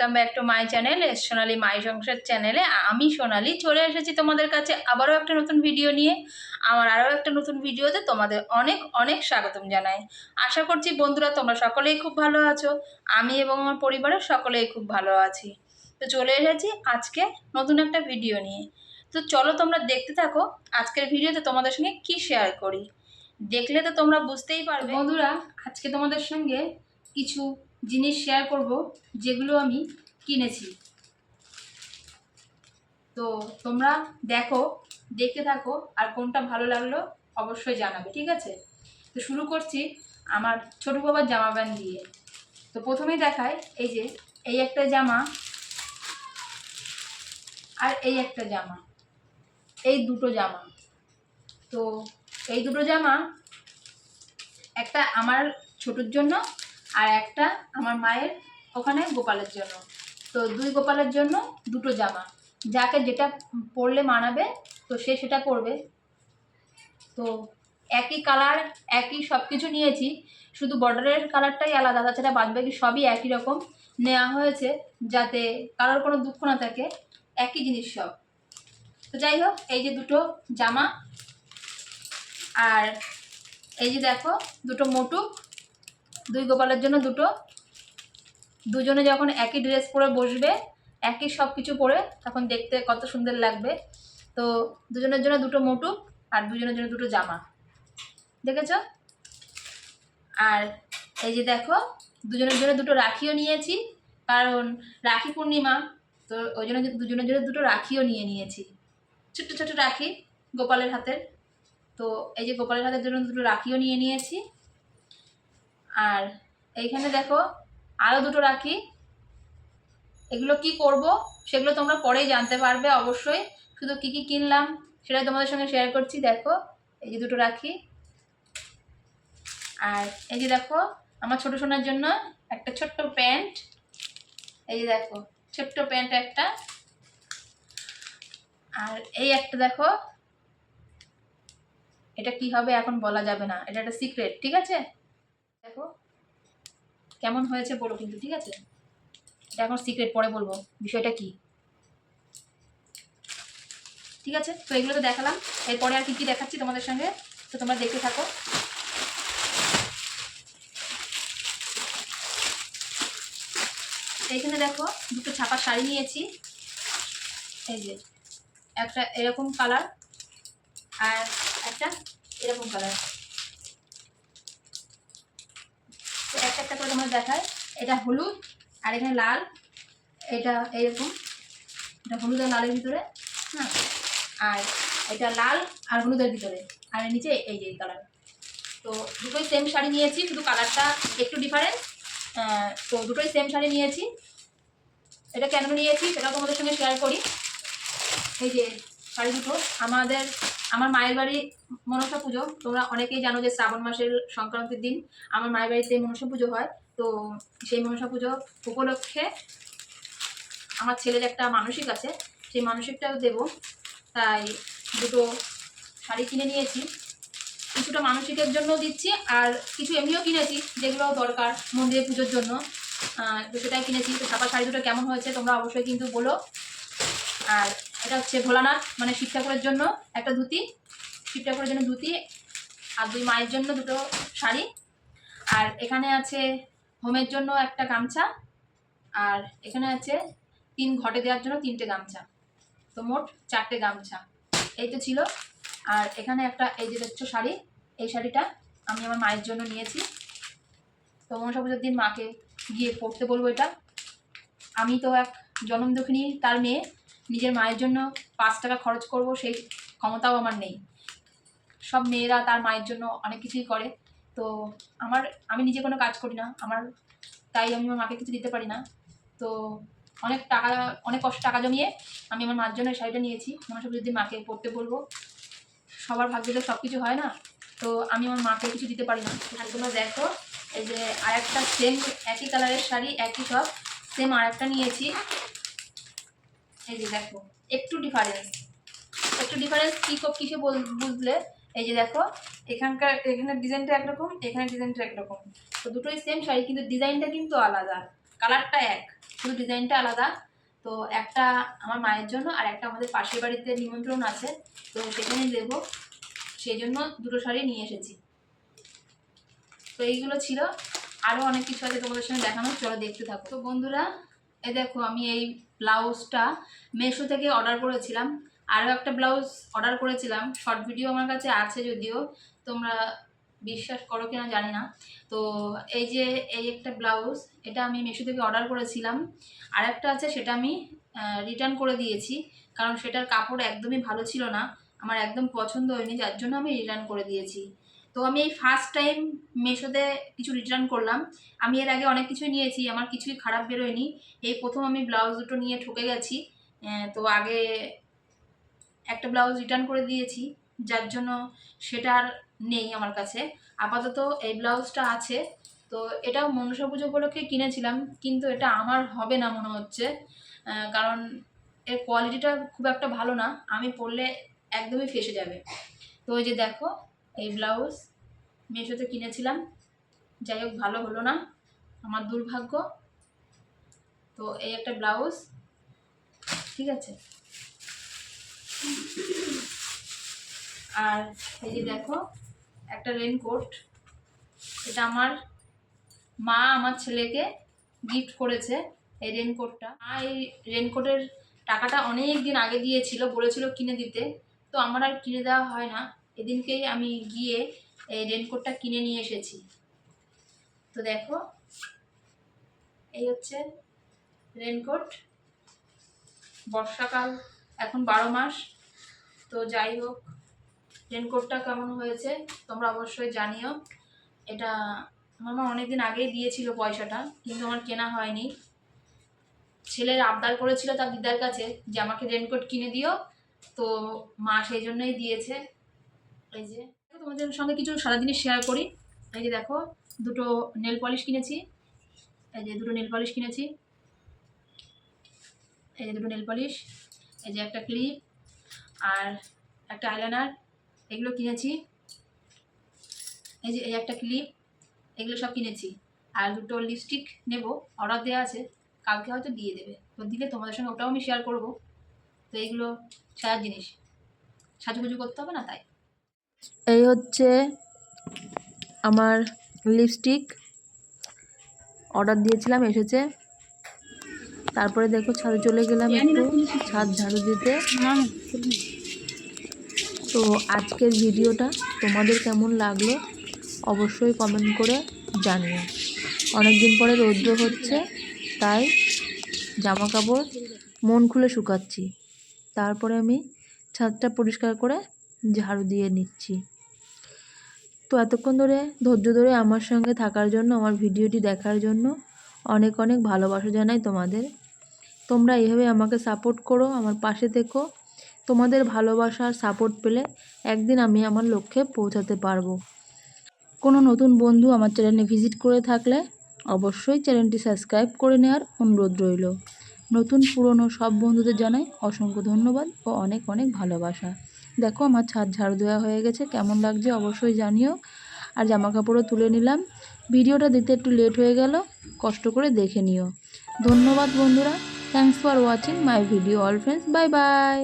Welcome back to my channel Sonali my Sangsar চ্যানেলে আমি সোনালি, চলে এসেছি তোমাদের কাছে আবারও একটা নতুন ভিডিও নিয়ে। আমার আরও একটা নতুন ভিডিওতে তোমাদের অনেক অনেক স্বাগতম জানাই। আশা করছি বন্ধুরা তোমরা সকলেই খুব ভালো আছো। আমি এবং আমার পরিবারের সকলেই খুব ভালো আছি। তো চলে এসেছি আজকে নতুন একটা ভিডিও নিয়ে। তো চলো তোমরা দেখতে থাকো আজকের ভিডিওতে তোমাদের সঙ্গে কি শেয়ার করি। দেখলে তো তোমরা বুঝতেই পারবে। বন্ধুরা, আজকে তোমাদের সঙ্গে কিছু জিনিস শেয়ার করব, যেগুলো আমি কিনেছি। তো তোমরা দেখো দেখতে থাকো, আর কোনটা ভালো লাগল অবশ্যই জানাবে, ঠিক আছে? তো শুরু করছি আমার ছোটো বাবার জামা প্যান্ট দিয়ে। তো প্রথমেই দেখায় এই যে, এই একটা জামা আর এই একটা জামা, এই দুটো জামা। তো এই দুটো জামা একটা আমার ছোটোর জন্য আর একটা আমার মায়ের ওখানে গোপালের জন্য। তো দুই গোপালের জন্য দুটো জামা। যাকে যেটা পরলে মানাবে, তো সে সেটা পরবে। তো একই কালার একই সব কিছু নিয়েছি। শুধু বর্ডারের কালারটাই আলাদা, তাছাড়া বাদ বাকি সবই একই রকম নেওয়া হয়েছে, যাতে কারোর কোনো দুঃখ না থাকে। একই জিনিস সব। তো যাই হোক, এই যে দুটো জামা। আর এই যে দেখো, দুটো মোটুক দুই গোপালের জন্য দুটো। দুজনে যখন একই ড্রেস পরে বসবে, একই সব কিছু পরে তখন দেখতে কত সুন্দর লাগবে। তো দুজনের জন্য দুটো মোটুক আর দুজনের জন্য দুটো জামা। দেখেছ? আর এই যে দেখো, দুজনের জন্য দুটো রাখিও নিয়েছি। কারণ রাখি পূর্ণিমা, তো ওই জন্য দুজনের জন্য দুটো রাখিও নিয়ে নিয়েছি। ছোট্ট ছোট্ট রাখি গোপালের হাতের। তো এই যে গোপালের হাতের জন্য দুটো রাখিও নিয়ে নিয়েছি। আর এইখানে দেখো আরও দুটো রাখি। এগুলো কি করব সেগুলো তোমরা পরেই জানতে পারবে অবশ্যই। শুধু কি কি কিনলাম সেটা তোমাদের সঙ্গে শেয়ার করছি, দেখো। এই যে দুটো রাখি। আর এই যে দেখো, আমার ছোটো সোনার জন্য একটা ছোট্ট প্যান্ট। এই যে দেখো, ছোট্ট প্যান্ট একটা। আর এই একটা দেখো, এটা কি হবে এখন বলা যাবে না। এটা একটা সিক্রেট ঠিক আছে? দেখো। কেমন হয়েছে বলো কিন্তু, ঠিক আছে? এটা এখন সিক্রেট পরে বলব। বিষয়টা কি? ঠিক আছে? তো এগুলো তো দেখালাম। এরপরে আর কি কি দেখাচ্ছি তোমাদের সঙ্গে, তো তোমরা দেখতে থাকো। এইখানে দেখো, দুটো ছাপা শাড়ি নিয়েছি। এই যে, একটা এরকম কালার আর একটা এরকম কালার তো একটা একটা করে তোমার দেখায়। এটা হলুদ আর এখানে লাল। এটা এরকম। এটা হলুদ আর লালের ভিতরে হ্যাঁ। আর এটা লাল আর হলুদের ভিতরে। আর নিচে এই যে কালার তো দুটোই সেম শাড়ি নিয়েছি, শুধু কালারটা একটু ডিফারেন্ট তো দুটোই সেম শাড়ি নিয়েছি। এটা কেন নিয়েছি সেটাও তোমাদের সঙ্গে শেয়ার করি। এই যে শাড়ি দুটো, আমাদের, আমার মায়ের বাড়ি মনসা পুজো। তোমরা অনেকেই জানো যে শ্রাবণ মাসের সংক্রান্তির দিন। আমার মায়ের বাড়িতে মনসা পুজো হয়। তো সেই মনসা পুজো উপলক্ষে আমার ছেলের একটা মানসিক আছে, সেই মানসিকটাও দেব। তাই দুটো শাড়ি কিনে নিয়েছি। কিছুটা মানসিকের জন্য দিচ্ছি আর কিছু এমনিও কিনেছি যেগুলো দরকার মন্দিরে পুজোর জন্য। তো সেটাই কিনেছি। তো ছাপা শাড়ি দুটো কেমন হয়েছে তোমরা অবশ্যই কিন্তু বলো। আর এটা হচ্ছে ভোলানাথ মানে শিব ঠাকুরের জন্য একটা ধুতি, শিব ঠাকুরের জন্য ধুতি আর দুই মায়ের জন্য দুটো শাড়ি। আর এখানে আছে হোমের জন্য একটা গামছা, আর এখানে আছে তিন ঘটে দেওয়ার জন্য তিনটে গামছা। তো মোট চারটে গামছা। এই তো ছিল। আর এখানে একটা, এই যে দেখছ শাড়ি, এই শাড়িটা আমি আমার মায়ের জন্য নিয়েছি। তো মনসা পুজোর দিন মাকে গিয়ে পড়তে বলব এটা। আমি তো এক জনম দক্ষিণী তার মেয়ে, নিজের মায়ের জন্য পাঁচ টাকা খরচ করব, সেই ক্ষমতাও আমার নেই। সব মেয়েরা তার মায়ের জন্য অনেক কিছুই করে। তো আমার, আমি নিজে কোনো কাজ করি না। আমার, তাই আমি আমার মাকে কিছু দিতে পারি না। তো অনেক টাকা, অনেক কষ্ট টাকা জমিয়ে আমি আমার মার জন্য শাড়িটা নিয়েছি। আমার সব যদি মাকে পড়তে বলব। সবার ভাগ্যে তো সব কিছু হয় না। তো আমি আমার মাকে কিছু দিতে পারি না। আর তোমরা দেখো, এই যে আর একটা সেম একই কালারের শাড়ি, একই সব সেম আর একটা নিয়েছি। এই যে দেখো, একটু ডিফারেন্স একটু ডিফারেন্স কী কিসে বুঝলে? এই যে দেখো, এখানকার, এখানের ডিজাইনটা একরকম, এখানের ডিজাইনটা একরকম। তো দুটোই সেম শাড়ি, কিন্তু ডিজাইনটা কিন্তু আলাদা। কালারটা এক, শুধু ডিজাইনটা আলাদা। তো একটা আমার মায়ের জন্য আর একটা আমাদের পাশের বাড়িতে নিমন্ত্রণ আছে। তো সেখানে দেবো। সেই জন্য দুটো শাড়ি নিয়ে এসেছি। তো এইগুলো ছিল। আরও অনেক কিছু আছে তোমাদের সঙ্গে দেখানো চলো দেখতে থাকো। তো বন্ধুরা এই দেখো আমি এই ব্লাউজটা মেশো থেকে অর্ডার করেছিলাম। আরও একটা ব্লাউজ অর্ডার করেছিলাম। শর্ট ভিডিও আমার কাছে আছে যদিও, তোমরা বিশ্বাস করো কিনা জানি না। তো এই যে এই একটা ব্লাউজ, এটা আমি মেশো থেকে অর্ডার করেছিলাম। আর একটা আছে, সেটা আমি রিটার্ন করে দিয়েছি। কারণ সেটার কাপড় একদমই ভালো ছিল না। আমার একদম পছন্দ হয়নি, যার জন্য আমি রিটার্ন করে দিয়েছি। তো আমি এই ফার্স্ট টাইম মেশোতে কিছু রিটার্ন করলাম। আমি এর আগে অনেক কিছুই নিয়েছি, আমার কিছুই খারাপ বেরোয়নি। এই প্রথম আমি ব্লাউজ দুটো নিয়ে ঠকে গেছি। তো আগে একটা ব্লাউজ রিটার্ন করে দিয়েছি, যার জন্য সেটা আর নেই আমার কাছে। আপাতত এই ব্লাউজটা আছে। তো এটাও মনসা পুজো উপলক্ষে কিনেছিলাম, কিন্তু এটা আমার হবে না মনে হচ্ছে। কারণ এর কোয়ালিটিটা খুব একটা ভালো না। আমি পরলে একদমই ফেসে যাবে। তো ওই যে দেখো, এই ব্লাউজ মেশোতে কিনেছিলাম। যাই হোক, ভালো হলো না। আমার দুর্ভাগ্য। তো এই একটা ব্লাউজ, ঠিক আছে? আর এই যে দেখো, একটা রেনকোট এটা আমার মা আমার ছেলেকে গিফট করেছে এই রেনকোটটা মা এই রেনকোটের টাকাটা অনেক দিন আগে দিয়েছিল, বলেছিল কিনে দিতে। তো আমার আর কিনে দেওয়া হয় না। এদিনকেই আমি গিয়ে এই রেনকোটটা কিনে নিয়ে এসেছি। তো দেখো, এই হচ্ছে রেনকোট বর্ষাকাল, এখন বারো মাস। তো যাই হোক রেনকোটটা কেমন হয়েছে, তোমরা অবশ্যই জানিও। এটা আমার মা অনেকদিন আগেই দিয়েছিল পয়সাটা, কিন্তু আমার কেনা হয়নি। ছেলের আবদার করেছিল তার দিদার কাছে যে, আমাকে রেনকোট কিনে দিও। তো মা সেই জন্যই দিয়েছে। এই যে তোমাদের সঙ্গে কিছু সারা জিনিস শেয়ার করি। এই যে দেখো, দুটো নেল পলিশ কিনেছি। এই যে দুটো নেল পলিশ কিনেছি। এই যে দুটো নেল পলিশ এই যে একটা ক্লিপ আর একটা আইলাইনার এগুলো কিনেছি এই যে এই একটা ক্লিপ এগুলো সব কিনেছি আর দুটো লিপস্টিক নেব অর্ডার দেওয়া আছে কালকে হয়তো দিয়ে দেবে তো দিলে তোমাদের সঙ্গে ওটাও আমি শেয়ার করব তো এইগুলো সাজার জিনিস সাজুগুজু করতে হবে না তাই এই হচ্ছে আমার লিপস্টিক অর্ডার দিয়েছিলাম এসেছে তারপরে দেখো ছাদে চলে গেলাম একটু ছাদ ঝাড়ু দিতে তো আজকের ভিডিওটা তোমাদের কেমন লাগল অবশ্যই কমেন্ট করে জানিও। অনেক দিন পরে রৌদ্র হচ্ছে, তাই জামা কাপড় মন খুলে শুকাচ্ছি। তারপরে আমি ছাদটা পরিষ্কার করে ঝাড়ু দিয়ে নিচ্ছি। তো এতক্ষণ ধরে, ধৈর্য ধরে আমার সঙ্গে থাকার জন্য, আমার ভিডিওটি দেখার জন্য অনেক অনেক ভালোবাসা জানাই তোমাদের। তোমরা এইভাবে আমাকে সাপোর্ট করো, আমার পাশে থেকো। তোমাদের ভালোবাসা আর সাপোর্ট পেলে একদিন আমি আমার লক্ষ্যে পৌঁছাতে পারব। কোনো নতুন বন্ধু আমার চ্যানেলে ভিজিট করে থাকলে অবশ্যই চ্যানেলটি সাবস্ক্রাইব করে নেওয়ার অনুরোধ রইল। নতুন, পুরনো সব বন্ধুদের জানাই অসংখ্য ধন্যবাদ ও অনেক অনেক ভালোবাসা। দেখো আমার ছাদ ঝাড় দেওয়া হয়ে গেছে, কেমন লাগছে অবশ্যই জানিও। আর জামা কাপড়ও তুলে নিলাম। ভিডিওটা দিতে একটু লেট হয়ে গেল, কষ্ট করে দেখে নিও। ধন্যবাদ বন্ধুরা। Thanks for watching my video all friends bye bye